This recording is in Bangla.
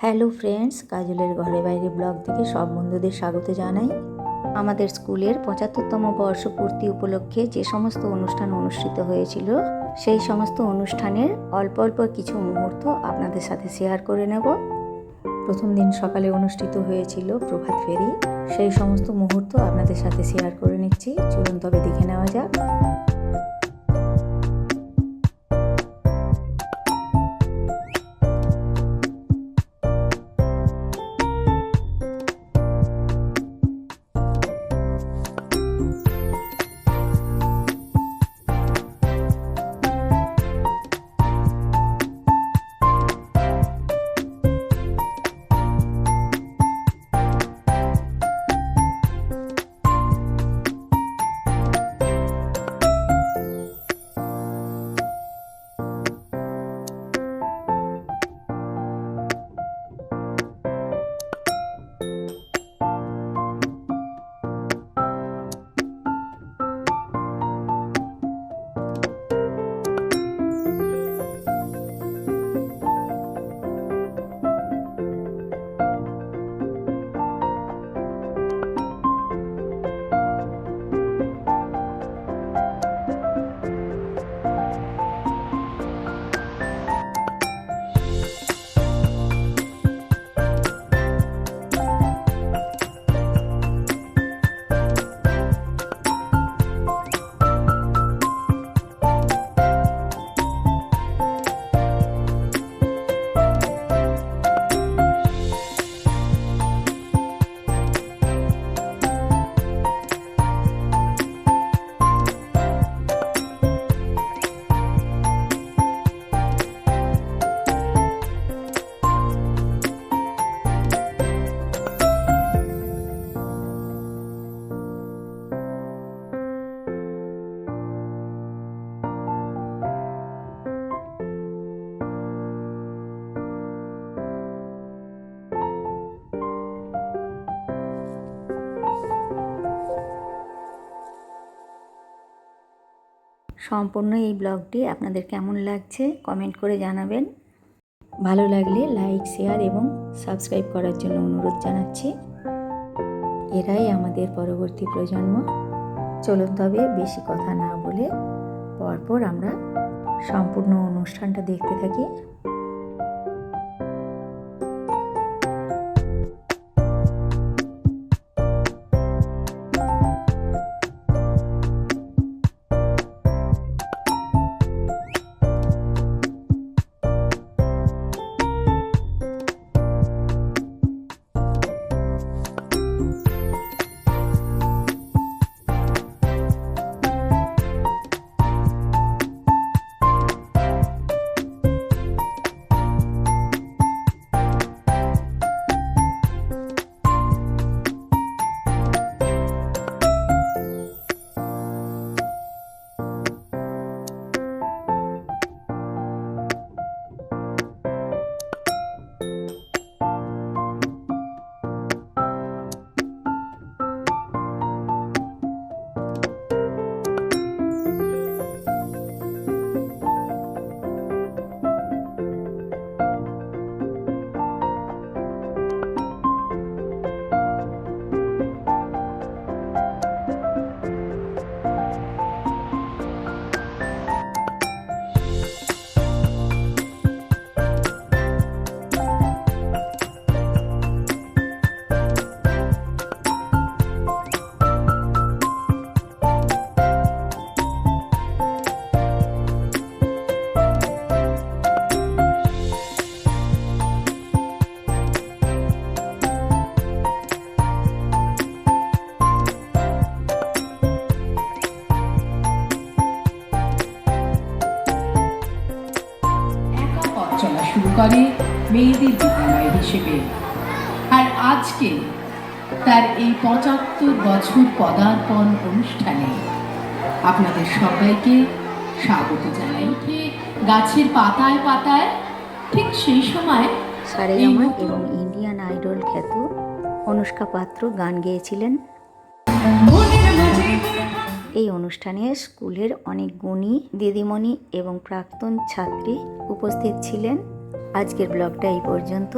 হ্যালো ফ্রেন্ডস, কাজলের ঘরে বাইরে ব্লগ থেকে সব বন্ধুদের স্বাগত জানাই। আমাদের স্কুলের পঁচাত্তরতম বর্ষপূর্তি উপলক্ষে যে সমস্ত অনুষ্ঠান অনুষ্ঠিত হয়েছিল, সেই সমস্ত অনুষ্ঠানের অল্প অল্প কিছু মুহূর্ত আপনাদের সাথে শেয়ার করে নেব। প্রথম দিন সকালে অনুষ্ঠিত হয়েছিল প্রভাত ফেরি। সেই সমস্ত মুহূর্ত আপনাদের সাথে শেয়ার করে নিচ্ছি। চলুন তবে দেখে নেওয়া যাক। সম্পূর্ণ এই ব্লগটি আপনাদের কেমন লাগছে কমেন্ট করে জানাবেন। ভালো লাগলে লাইক, শেয়ার এবং সাবস্ক্রাইব করার জন্য অনুরোধ জানাচ্ছি। এরাই আমাদের পরবর্তী প্রজন্ম। চলুন তবে বেশি কথা না বলে পরপর আমরা সম্পূর্ণ অনুষ্ঠানটা দেখতে থাকি। শুরু করে মেয়েদের বিদ্যালয় হিসেবে। আর আজকে তার এই পঁচাত্তর বছর পদার্পণ অনুষ্ঠানে আপনাদের সবাইকে স্বাগত জানাই। গাছের পাতায় পাতায় ঠিক সেই সময় সারেগামা এবং ইন্ডিয়ান আইডল খ্যাত অনুষ্কা পাত্র গান গেয়েছিলেন। এই অনুষ্ঠানে স্কুলের অনেক গুণী দিদিমণি এবং প্রাক্তন ছাত্রী উপস্থিত ছিলেন। আজকের ব্লগটা এই পর্যন্ত।